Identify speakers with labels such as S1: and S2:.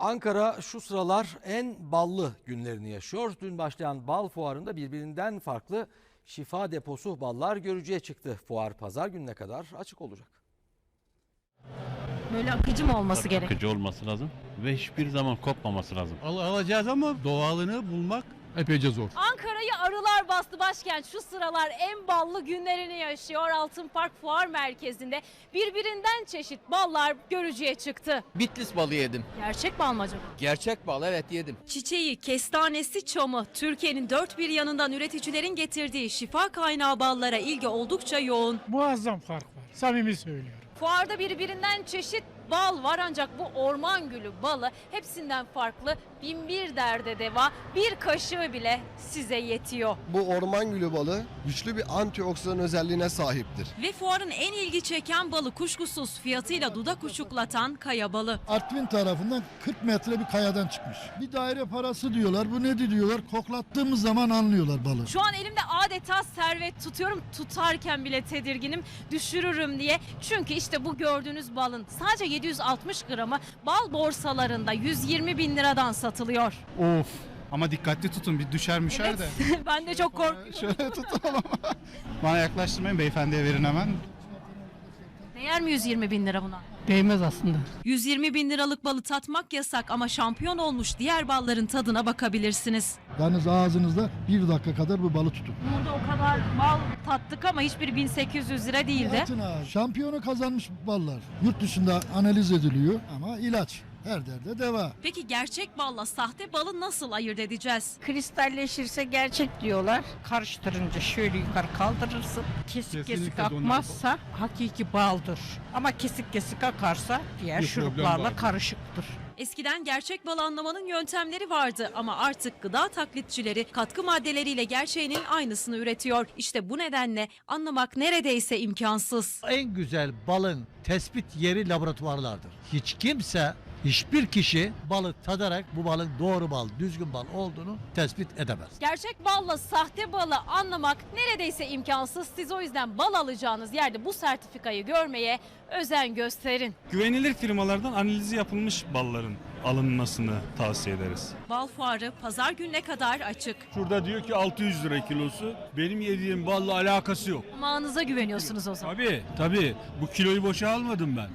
S1: Ankara şu sıralar en ballı günlerini yaşıyor. Dün başlayan bal fuarında birbirinden farklı şifa deposu ballar görücüye çıktı. Fuar pazar gününe kadar açık olacak.
S2: Böyle akıcı mı olması
S3: Tabii
S2: gerek?
S3: akıcı olması lazım ve hiçbir zaman kopmaması lazım.
S4: Al- alacağız ama doğalını bulmak epeyce zor.
S2: Ankara'yı arılar bastı başkent şu sıralar en ballı günlerini yaşıyor. Altın Park Fuar Merkezi'nde birbirinden çeşit ballar görücüye çıktı.
S5: Bitlis balı yedim.
S2: Gerçek bal mı acaba?
S5: Gerçek bal evet yedim.
S2: Çiçeği, kestanesi, çamı, Türkiye'nin dört bir yanından üreticilerin getirdiği şifa kaynağı ballara ilgi oldukça yoğun.
S6: Muazzam fark var. Samimi söylüyorum.
S2: Fuarda birbirinden çeşit bal var ancak bu orman gülü balı hepsinden farklı. Bin bir derde deva, bir kaşığı bile size yetiyor.
S7: Bu orman gülü balı güçlü bir antioksidan özelliğine sahiptir.
S2: Ve fuarın en ilgi çeken balı kuşkusuz fiyatıyla dudak uçuklatan kaya balı.
S8: Artvin tarafından 40 metre bir kayadan çıkmış. Bir daire parası diyorlar. Bu nedir diyorlar. Koklattığımız zaman anlıyorlar balı.
S2: Şu an elimde adeta servet tutuyorum. Tutarken bile tedirginim düşürürüm diye. Çünkü işte bu gördüğünüz balın sadece 760 gramı bal borsalarında 120 bin liradan satılıyor.
S4: Of. Ama dikkatli tutun bir düşer müşer de.
S2: ben de çok korkuyorum.
S4: Şöyle tutalım. Bana yaklaştırmayın beyefendiye verin hemen.
S2: Değer mi 120 bin lira buna?
S6: Değmez aslında.
S2: 120 bin liralık balı tatmak yasak ama şampiyon olmuş diğer balların tadına bakabilirsiniz.
S8: Yalnız ağzınızda bir dakika kadar bu balı tutun.
S2: Burada o kadar bal tattık ama hiçbir 1800 lira değildi.
S8: Atın ağa. Şampiyonu kazanmış ballar. Yurt dışında analiz ediliyor ama ilaç. Her derde deva.
S2: Peki gerçek balla sahte balı nasıl ayırt edeceğiz?
S9: kristalleşirse gerçek diyorlar. Karıştırınca şöyle yukarı kaldırırsın. Kesik
S4: Kesinlikle
S9: kesik akmazsa hakiki baldır. Ama kesik kesik akarsa diğer
S4: Bir
S9: şuruplarla karışıktır.
S2: Eskiden gerçek bal anlamanın yöntemleri vardı ama artık gıda taklitçileri katkı maddeleriyle gerçeğinin aynısını üretiyor. İşte bu nedenle anlamak neredeyse imkansız.
S10: en güzel balın tespit yeri laboratuvarlardır. Hiç kimse, hiçbir kişi balı tadarak bu balın doğru bal, düzgün bal olduğunu tespit edemez.
S2: Gerçek balla sahte balı anlamak neredeyse imkansız. Siz o yüzden bal alacağınız yerde bu sertifikayı görmeye özen gösterin.
S11: Güvenilir firmalardan analizi yapılmış balların alınmasını tavsiye ederiz.
S2: Bal fuarı pazar gününe kadar açık.
S11: Şurada diyor ki 600 lira kilosu. Benim yediğim balla alakası yok.
S2: Mağınıza güveniyorsunuz o zaman.
S11: Tabii tabii bu kiloyu boşa almadım ben.